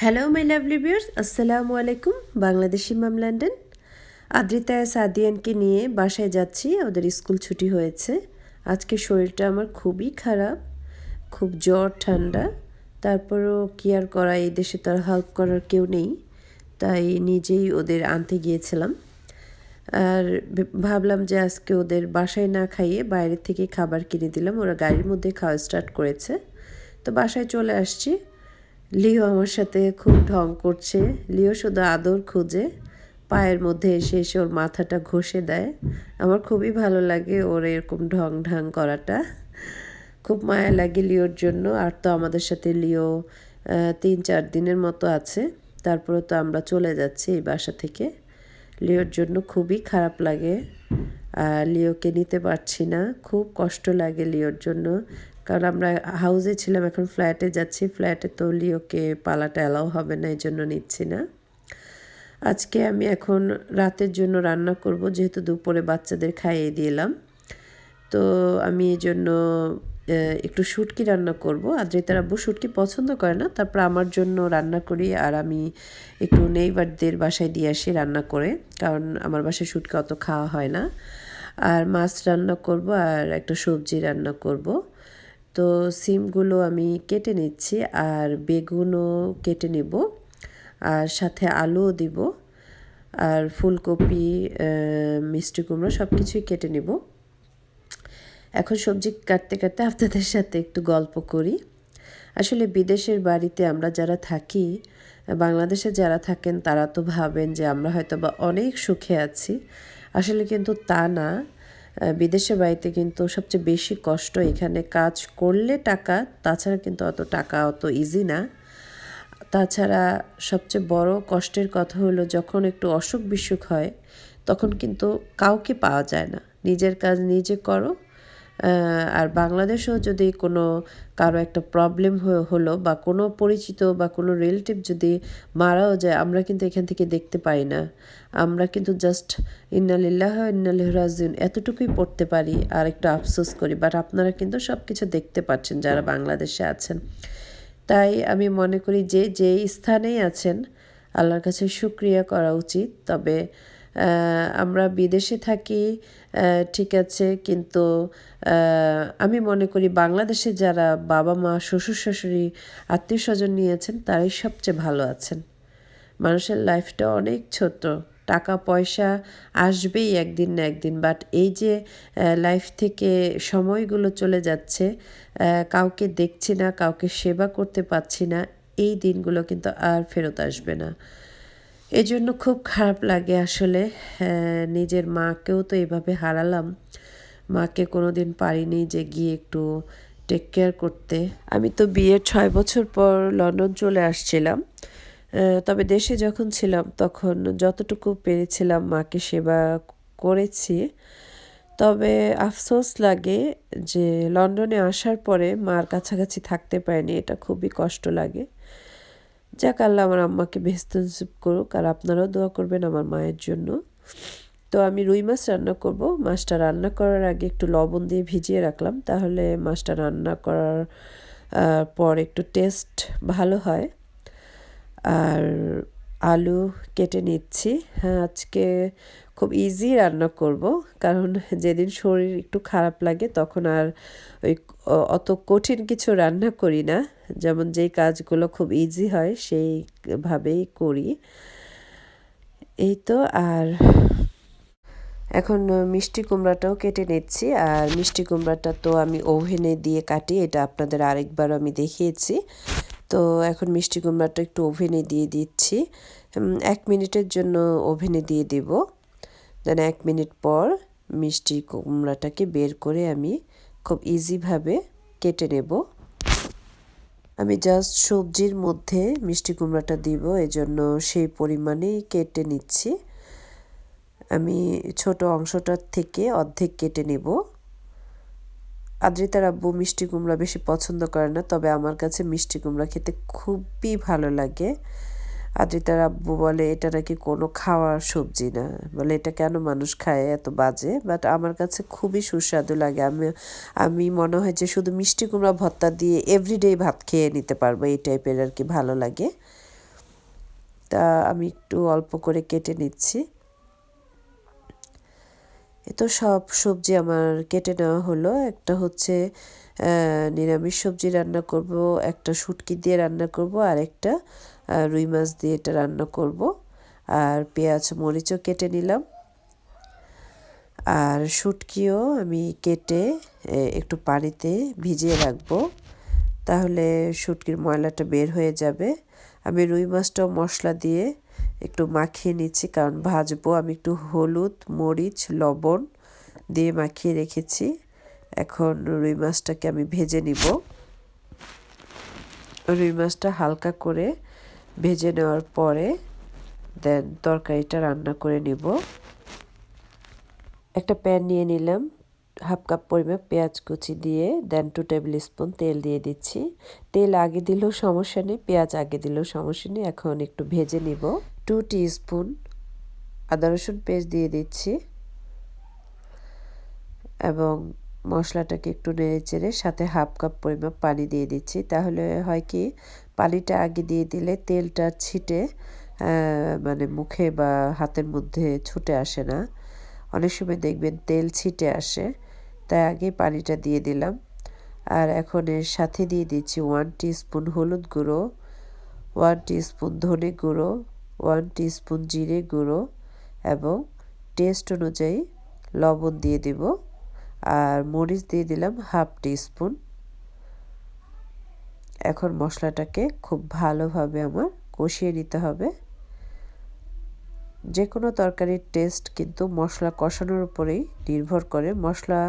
Hello my lovely viewers আসসালামু আলাইকুম Bangladeshi mum London Adrita, সাদিয়ানকে নিয়ে বাসায় যাচ্ছি। ওদের স্কুল ছুটি হয়েছে। আজকে শরীরটা আমার খুবই খারাপ। খুব জ্বর, ঠান্ডা। তারপরও কি আর করা? এই দেশে তো আর হেল্প করার কেউ নেই। তাই নিজেই ওদের আনতে গিয়েছিলাম। আর ভাবলাম যে আজকে ওদের বাসায় না খাইয়ে বাইরে থেকে খাবার কিনে দিলাম। ওরা গাড়ির মধ্যে খাওয়া স্টার্ট করেছে। তো বাসায় চলে আসছি। লিও আমার সাথে খুব ঢং করছে। লিও শুধু আদর খুঁজে, পায়ের মধ্যে এসে এসে ওর মাথাটা ঘষে দেয়। আমার খুবই ভালো লাগে ওর এরকম ঢং ঢং করাটা। খুব মায়া লাগে লিওর জন্য। আর তো আমাদের সাথে লিও তিন চার দিনের মতো আছে। তারপরে তো আমরা চলে যাচ্ছি এই বাসা থেকে। লিওর জন্য খুবই খারাপ লাগে। আর লিওকে নিতে পারছি না। খুব কষ্ট লাগে লিওর জন্য। কারণ আমরা হাউসে ছিলাম, এখন ফ্ল্যাটে যাচ্ছি ফ্ল্যাটে তো লিওকে পালাটা অ্যালাও হবে না, এই জন্য নিচ্ছি না। আজকে আমি এখন রাতের জন্য রান্না করব, যেহেতু দুপুরে বাচ্চাদের খাইয়ে দিলাম। তো আমি এই জন্য একটু শুটকি রান্না করব। আদ্রিতার আব্বু শুটকি পছন্দ করে না, তারপর আমার জন্য রান্না করি আর আমি একটু নেইবারদের বাসায় দিয়ে আসি রান্না করে, কারণ আমার বাসায় শুটকি অত খাওয়া হয় না। আর মাছ রান্না করব আর একটা সবজি রান্না করব। তো সিমগুলো আমি কেটে নিচ্ছি আর বেগুনও কেটে নেব আর সাথে আলুও দিব আর ফুলকপি মিষ্টি কুমড়ো সব কিছুই কেটে নেব। এখন সবজি কাটতে কাটতে আপনাদের সাথে একটু গল্প করি। আসলে বিদেশের বাড়িতে আমরা যারা থাকি, বাংলাদেশে যারা থাকেন তারা তো ভাবেন যে আমরা হয়তো বা অনেক সুখে আছি। আসলে কিন্তু তা না। বিদেশে বাড়িতে কিন্তু সবচেয়ে বেশি কষ্ট এখানে কাজ করলে টাকা, তাছাড়া কিন্তু অত টাকা অত ইজি না। তাছাড়া সবচেয়ে বড় কষ্টের কথা হলো যখন একটু অসুখ বিসুখ হয়, তখন কিন্তু কাউকে পাওয়া যায় না। নিজের কাজ নিজে করো আর বাংলাদেশেও যদি কোনো কারও একটা প্রবলেম হলো বা কোনো পরিচিত বা কোনো রিলেটিভ যদি মারাও যায়, আমরা কিন্তু এখান থেকে দেখতে পাই না। আমরা কিন্তু জাস্ট ইন্নালিল্লাহ, ইন্নালিহ রাজিউন এতটুকুই পড়তে পারি আর একটু আফসোস করি। বাট আপনারা কিন্তু সব কিছু দেখতে পাচ্ছেন যারা বাংলাদেশে আছেন। তাই আমি মনে করি যে, যেই স্থানেই আছেন, আল্লাহর কাছে সুক্রিয়া করা উচিত। তবে আমরা বিদেশে থাকি ঠিক আছে, কিন্তু আমি মনে করি বাংলাদেশে যারা বাবা মা, শ্বশুর শাশুড়ি, আত্মীয় স্বজন নিয়েছেন, তারাই সবচেয়ে ভালো আছেন। মানুষের লাইফটা অনেক ছোট, টাকা, পয়সা আসবেই একদিন না একদিন বাট এই যে লাইফ থেকে সময়গুলো চলে যাচ্ছে কাউকে দেখছি না, কাউকে সেবা করতে পারছি না, এই দিনগুলো কিন্তু আর ফেরত আসবে না। এজন্য খুব খারাপ লাগে আসলে। নিজের মাকেও তো এভাবে হারালাম। মাকে কোনো দিন পারিনি যে গিয়ে একটু টেক কেয়ার করতে। আমি তো বিয়ের ছয় বছর পর লন্ডন চলে আসছিলাম। তবে দেশে যখন ছিলাম তখন যতটুকু পেরেছিলাম মাকে সেবা করেছি। তবে আফসোস লাগে যে লন্ডনে আসার পরে মার কাছাকাছি থাকতে পারিনি, এটা খুবই কষ্ট লাগে। যাক, আল্লাহ আমার আম্মাকে বেহস্ত নসিব করুক আর আপনারাও দোয়া করবেন আমার মায়ের জন্য। তো আমি রুই মাছ রান্না করব। মাছটা রান্না করার আগে একটু লবণ দিয়ে ভিজিয়ে রাখলাম, তাহলে মাছটা রান্না করার পর একটু টেস্ট ভালো হয়। আর আলু কেটে নিচ্ছি। হ্যাঁ আজকে খুব ইজি রান্না করব। কারণ যেদিন শরীর একটু খারাপ লাগে, তখন আর ওই অত কঠিন কিছু রান্না করি না। যেমন যেই কাজগুলো খুব ইজি হয়, সেইভাবেই করি। এই তো, আর এখন মিষ্টি কুমড়াটাও কেটে নিচ্ছি। আর মিষ্টি কুমড়াটা তো আমি ওভেনে দিয়ে কাটি, এটা আপনাদের আরেকবার আমি দেখিয়েছি। তো এখন মিষ্টি কুমড়াটা একটু ওভেনে দিয়ে দিচ্ছি। এক মিনিটের জন্য ওভেনে দিয়ে দিব। দেন এক মিনিট পর মিষ্টি কুমড়াটাকে বের করে আমি খুব ইজিভাবে কেটে নেব। আমি জাস্ট সবজির মধ্যে মিষ্টি কুমড়াটা দিব, এজন্য সেই পরিমাণেই কেটে নিচ্ছি। আমি ছোট অংশটার থেকে অর্ধেক কেটে নেব। আদ্রিতার আব্বু মিষ্টি কুমড়া বেশি পছন্দ করে না, তবে আমার কাছে মিষ্টি কুমড়া খেতে খুবই ভালো লাগে। আদ্রিতার আব্বু বলে, এটা নাকি কোনো খাওয়ার সবজি না। বলে, এটা কেন মানুষ খায় এত বাজে? বাট আমার কাছে খুবই সুস্বাদু লাগে। আমি আমি মনে হয় যে শুধু মিষ্টি কুমড়া ভর্তা দিয়ে এভরিডে ভাত খেয়ে নিতে পারব, এই টাইপের আর কি ভালো লাগে। তা আমি একটু অল্প করে কেটে নিচ্ছি। তো সব সবজি আমার কেটে নেওয়া হলো। একটা হচ্ছে নিরামিষ সবজি রান্না করব, একটা শুটকি দিয়ে রান্না করব আর একটা রুই মাছ দিয়ে এটা রান্না করব। আর পেঁয়াজ, মরিচও কেটে নিলাম। আর শুটকিও আমি কেটে একটু পানিতে ভিজিয়ে রাখব। তাহলে শুটকির ময়লাটা বের হয়ে যাবে। আমি রুই মাছটাও মশলা দিয়ে একটু মাখিয়ে নিচ্ছি, কারণ ভাজবো। আমি একটু হলুদ, মরিচ, লবণ দিয়ে মাখিয়ে রেখেছি। এখন রুই মাছটাকে আমি ভেজে নিব। রুই মাছটা হালকা করে ভেজে নেওয়ার পরে দেন তরকারিটা রান্না করে নিব। একটা প্যান নিয়ে নিলাম, হাফ কাপ পরিমাপ পেঁয়াজ কুচি দিয়ে, দেন টু টেবিল স্পুন তেল দিয়ে দিচ্ছি। তেল আগে দিলেও সমস্যা নেই, পেঁয়াজ আগে দিলেও সমস্যা নেই, এখন একটু ভেজে নিব। টু স্পুন আদা রসুন পেস্ট দিয়ে দিচ্ছি এবং মশলাটাকে একটু নেড়ে চেড়ে সাথে হাফ কাপ পরিমাপ পানি দিয়ে দিচ্ছি। তাহলে হয় কি, পানিটা আগে দিয়ে দিলে তেলটা ছিটে মানে মুখে বা হাতের মধ্যে ছুটে আসে না। অনেক সময় দেখবেন তেল ছিটে আসে, তাই আগে পানিটা দিয়ে দিলাম। আর এখন এর সাথে দিয়ে দিচ্ছি ওয়ান স্পুন হলুদ গুঁড়ো ওয়ান স্পুন ধনে গুঁড়ো ওয়ান স্পুন জিরে গুঁড়ো এবং টেস্ট অনুযায়ী লবণ দিয়ে দিব। আর মরিচ দিয়ে দিলাম হাফ স্পুন এখন মশলাটাকে খুব ভালোভাবে আমার কষিয়ে নিতে হবে। যে কোনো তরকারির টেস্ট কিন্তু মশলা কষানোর উপরেই নির্ভর করে। মশলা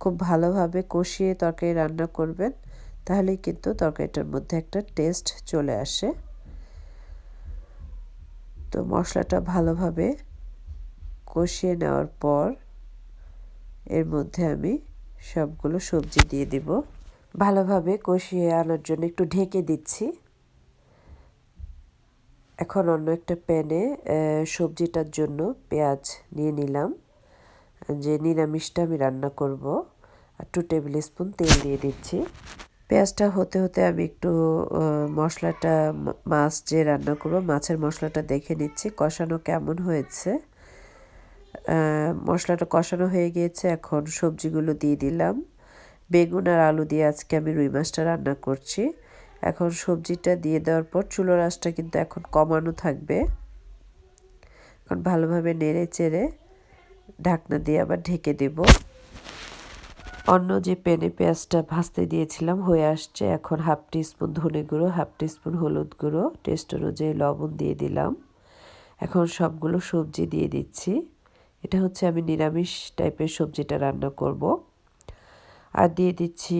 খুব ভালোভাবে কষিয়ে তরকারি রান্না করবেন, তাহলেই কিন্তু তরকারিটার মধ্যে একটা টেস্ট চলে আসে। তো মশলাটা ভালোভাবে কষিয়ে নেওয়ার পর এর মধ্যে আমি সবগুলো সবজি দিয়ে দিব। ভালোভাবে কষিয়ে আনার জন্য একটু ঢেকে দিচ্ছি। এখন অন্য একটা প্যানে সবজিটার জন্য পেঁয়াজ নিয়ে নিলাম। যে নিরামিষটা আমি রান্না করব, আর টু টেবিল স্পুন তেল দিয়ে দিচ্ছি। পেঁয়াজটা হতে হতে আমি একটু মশলাটা মাছ যে রান্না করব, মাছের মশলাটা দেখে নিচ্ছি, কষানো কেমন হয়েছে। মশলাটা কষানো হয়ে গিয়েছে, এখন সবজিগুলো দিয়ে দিলাম। বেগুন আর আলু দিয়ে আজকে আমি রুই মাছটা রান্না করছি। এখন সবজিটা দিয়ে দেওয়ার পর চুলো আঁচটা কিন্তু এখন কমানো থাকবে। এখন ভালোভাবে নেড়ে চেড়ে ঢাকনা দিয়ে আবার ঢেকে দেব। অন্য যে পেনে পেঁয়াজটা ভাজতে দিয়েছিলাম, হয়ে আসছে এখন হাফ স্পুন ধনে গুঁড়ো, হাফ স্পুন হলুদ গুঁড়ো, টেস্ট অনুযায়ী লবণ দিয়ে দিলাম। এখন সবগুলো সবজি দিয়ে দিচ্ছি। এটা হচ্ছে আমি নিরামিষ টাইপের সবজিটা রান্না করব। আর দিয়ে দিচ্ছি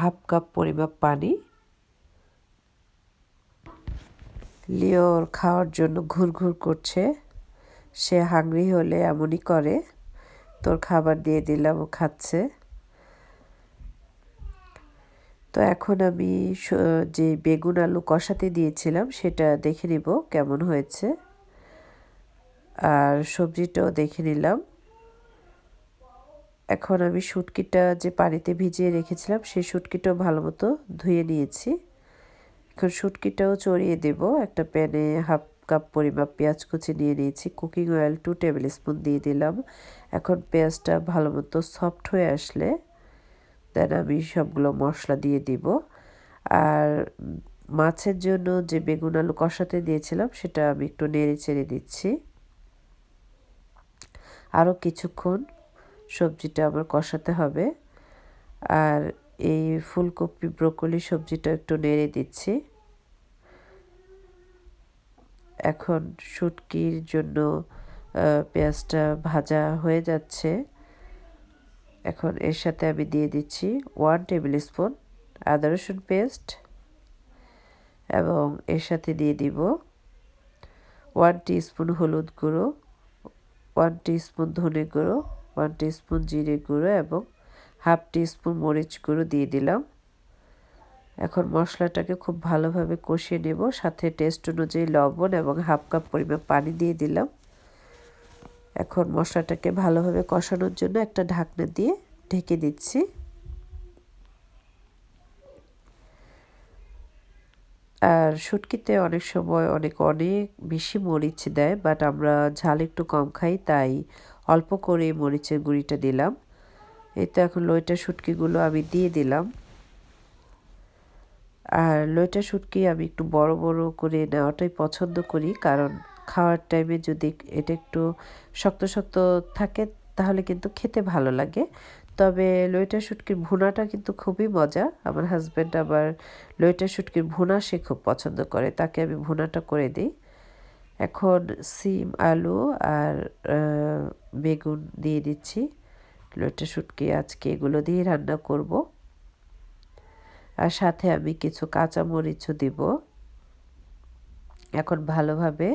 হাফ কাপ পরিমাপ পানি। লিওর খাওয়ার জন্য ঘুরঘুর করছে। সে হাংরি হলে এমনই করে। তোর খাবার দিয়ে দিলাম ও খাচ্ছে। তো এখন আমি যে বেগুন আলু কষাতে দিয়েছিলাম সেটা দেখে নিব কেমন হয়েছে। আর সবজিটাও দেখে নিলাম। এখন আমি শুটকিটা যে পানিতে ভিজিয়ে রেখেছিলাম সেই শুটকিটাও ভালো মতো ধুয়ে নিয়েছি। এখন শুটকিটাও চড়িয়ে দেব। একটা প্যানে হাফ কাপ পরিমাপ পেঁয়াজ কুচি নিয়ে নিয়েছি। Cooking oil two table spoon দিয়ে দিলাম। এখন পেঁয়াজটা ভালো মতো সফট হয়ে আসলে দেন আমি সবগুলো মশলা দিয়ে দিব। আর মাছের জন্য যে বেগুন আলু কষাতে দিয়েছিলাম, সেটা আমি একটু নেড়ে চেড়ে দিচ্ছি। আরও কিছুক্ষণ সবজিটা আমার কষাতে হবে। আর এই ফুলকপি, ব্রোকলি সবজিটা একটু নেড়ে দিচ্ছি। এখন শুটকির জন্য পেঁয়াজটা ভাজা হয়ে যাচ্ছে। এখন এর সাথে আমি দিয়ে দিচ্ছি ওয়ান টেবিল স্পুন আদা রসুন পেস্ট এবং এর সাথে দিয়ে দিব ওয়ান স্পুন হলুদ গুঁড়ো ওয়ান স্পুন ধনে গুঁড়ো ওয়ান স্পুন জিরে গুঁড়ো এবং হাফ স্পুন মরিচ গুঁড়ো দিয়ে দিলাম। এখন মশলাটাকে খুব ভালোভাবে কষিয়ে নেব, সাথে টেস্ট অনুযায়ী লবণ এবং হাফ কাপ পরিমাণ পানি দিয়ে দিলাম। এখন মশলাটাকে ভালোভাবে কষানোর জন্য একটা ঢাকনা দিয়ে ঢেকে দিচ্ছি। আর শুটকিতে অনেক সময় অনেক অনেক বেশি মরিচ দেয় বাট আমরা ঝাল একটু কম খাই, তাই অল্প করে মরিচের গুঁড়িটা দিলাম। এই তো এখন লইটা শুটকিগুলো আমি দিয়ে দিলাম। আর লইটা শুটকি আমি একটু বড় বড় করে নেওয়াটাই পছন্দ করি, কারণ খাওয়ার টাইমে যদি এটা একটু শক্ত শক্ত থাকে, তাহলে কিন্তু খেতে ভালো লাগে। তবে লইটা শুটকির ভুনাটা কিন্তু খুবই মজা। আমার হাজব্যান্ড আবার লইটা শুটকির ভুনা সে খুব পছন্দ করে। তাকে আমি ভুনাটা করে দিই। এখন সিম, আলু আর বেগুন দিয়ে দিচ্ছি। লইটা শুটকি আজকে এগুলো দিয়ে রান্না করব। আর সাথে আমি কিছু কাঁচামরিচও দিব। এখন ভালোভাবে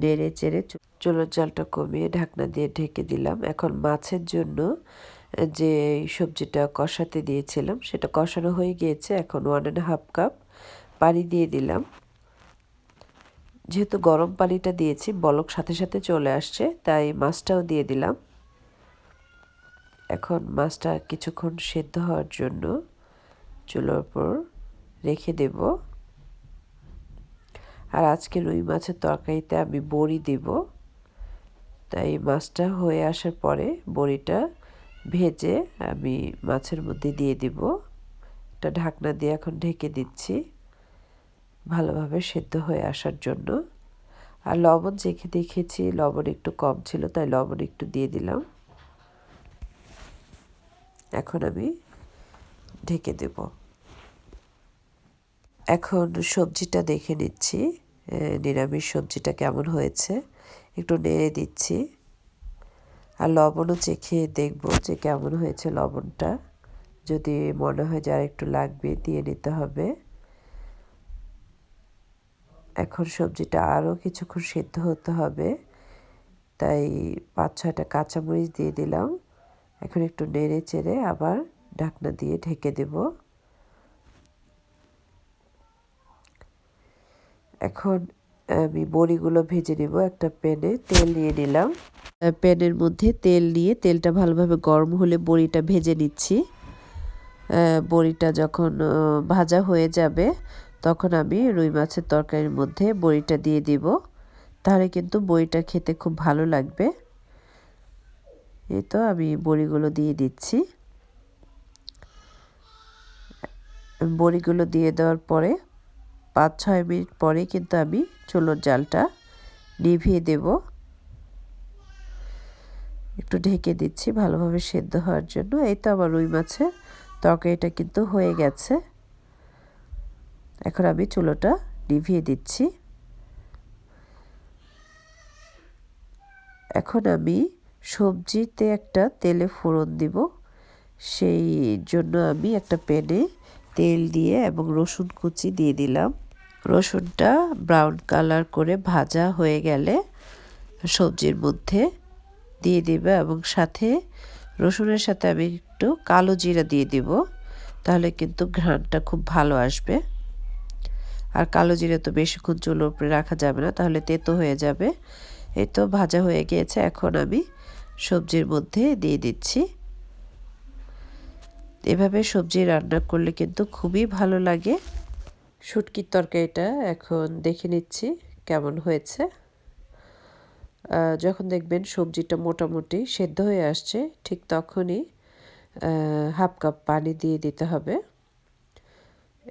নেড়ে চেড়ে চুলোর জলটা কমিয়ে ঢাকনা দিয়ে ঢেকে দিলাম। এখন মাছের জন্য যে সবজিটা কষাতে দিয়েছিলাম, সেটা কষানো হয়ে গিয়েছে। এখন ওয়ান অ্যান্ড হাফ কাপ পানি দিয়ে দিলাম। যেহেতু গরম পানিটা দিয়েছি, বলক সাথে সাথে চলে আসছে, তাই মাছটাও দিয়ে দিলাম। এখন মাছটা কিছুক্ষণ সেদ্ধ হওয়ার জন্য চুলোর উপর রেখে দেব। আর আজকে রুই মাছের তরকারিতে আমি বড়ি দেব। তাই মাছটা হয়ে আসার পরে বড়িটা ভেজে আমি মাছের মধ্যে দিয়ে দিব। একটা ঢাকনা দিয়ে এখন ঢেকে দিচ্ছি ভালোভাবে সেদ্ধ হয়ে আসার জন্য। আর লবণ চেখে দেখেছি, লবণ একটু কম ছিল, তাই লবণ একটু দিয়ে দিলাম। এখন আমি ঢেকে দেব। এখন সবজিটা দেখে নিচ্ছি। নিরামিষ সবজিটা কেমন হয়েছে? একটু নেড়ে দিচ্ছি। আর লবণও চেখে দেখব যে কেমন হয়েছে লবণটা। যদি মনে হয় যে আর একটু লাগবে, দিয়ে নিতে হবে। এখন সবজিটা আরও কিছুক্ষণ সিদ্ধ হতে হবে। তাই পাঁচ ছয়টা কাঁচামরিচ দিয়ে দিলাম। এখন একটু নেড়ে চেড়ে আবার ঢাকনা দিয়ে ঢেকে দেব। এখন আমি বড়িগুলো ভেজে নেব, একটা প্যানে তেল নিয়ে নিলাম। প্যানের মধ্যে তেল নিয়ে তেলটা ভালোভাবে গরম হলে বড়িটা ভেজে নিচ্ছি। বড়িটা যখন ভাজা হয়ে যাবে, তখন আমি রুই মাছের তরকারির মধ্যে বড়িটা দিয়ে দিব। তাহলে কিন্তু বড়িটা খেতে খুব ভালো লাগবে। এই তো আমি বড়িগুলো দিয়ে দিচ্ছি। বড়িগুলো দিয়ে দেওয়ার পরে পাঁচ ছয় মিনিট পরে কিন্তু আমি চুলোর জালটা নিভিয়ে দেব। একটু ঢেকে দিচ্ছি ভালোভাবে সেদ্ধ হওয়ার জন্য। এই তো আমার রুই মাছের তরকারিটা কিন্তু হয়ে গেছে। এখন আমি চুলোটা নিভিয়ে দিচ্ছি। এখন আমি সবজিতে একটা তেলে ফোড়ন দিব। সেই জন্য আমি একটা প্যানে তেল দিয়ে এবং রসুন কুচি দিয়ে দিলাম। রসুনটা ব্রাউন কালার করে ভাজা হয়ে গেলে সবজির মধ্যে দিয়ে দেবে এবং সাথে রসুনের সাথে আমি একটু কালো জিরা দিয়ে দিব, তাহলে কিন্তু ঘ্রাণটা খুব ভালো আসবে। আর কালো জিরা তো বেশিক্ষণ চুলোর উপরে রাখা যাবে না, তাহলে তেতো হয়ে যাবে। এই তো ভাজা হয়ে গিয়েছে, এখন আমি সবজির মধ্যে দিয়ে দিচ্ছি। এভাবে সবজি রান্না করলে কিন্তু খুবই ভালো লাগে। শুটকির তরকারিটা এখন দেখে নিচ্ছি কেমন হয়েছে। যখন দেখবেন সবজিটা মোটামুটি সেদ্ধ হয়ে আসছে, ঠিক তখনই হাফ কাপ পানি দিয়ে দিতে হবে।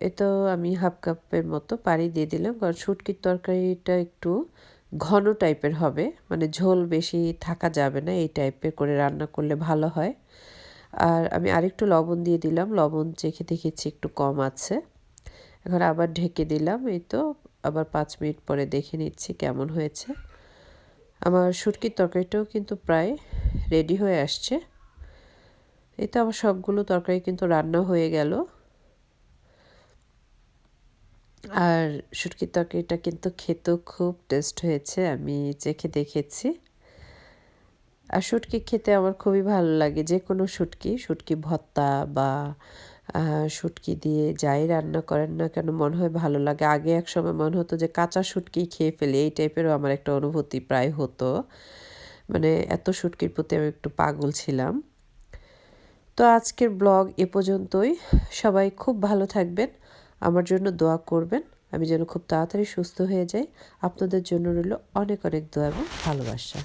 এ তো আমি হাফ কাপের মতো পানি দিয়ে দিলাম, কারণ শুটকির তরকারিটা একটু ঘন টাইপের হবে মানে ঝোল বেশি থাকা যাবে না এই টাইপের করে রান্না করলে ভালো হয়। আর আমি আরেকটু লবণ দিয়ে দিলাম, লবণ চেখে দেখেছি একটু কম আছে। এখন আবার ঢেকে দিলাম, এই তো। আবার পাঁচ মিনিট পরে দেখে নিচ্ছি কেমন হয়েছে। আমার শুটকির তরকারিটাও কিন্তু প্রায় রেডি হয়ে আসছে। এই তো আমার সবগুলো তরকারি কিন্তু রান্না হয়ে গেল। আর শুটকির তরকারিটা কিন্তু খেতেও খুব টেস্ট হয়েছে, আমি চেখে দেখেছি। আর শুটকি খেতে আমার খুবই ভালো লাগে, যে কোনো শুটকি শুটকি ভত্তা বা শুটকি দিয়ে যাই রান্না করেন না কেন, মনে হয় ভালো লাগে। আগে এক সময় মনে হতো যে কাঁচা শুটকি খেয়ে ফেলি, এই টাইপেরও আমার একটা অনুভূতি প্রায় হতো। মানে এত শুটকির প্রতি আমি একটু পাগল ছিলাম। তো আজকের ব্লগ এ পর্যন্তই। সবাই খুব ভালো থাকবেন, আমার জন্য দোয়া করবেন। আমি যেন খুব তাড়াতাড়ি সুস্থ হয়ে যাই। আপনাদের জন্য রইল অনেক অনেক দোয়া এবং ভালোবাসা।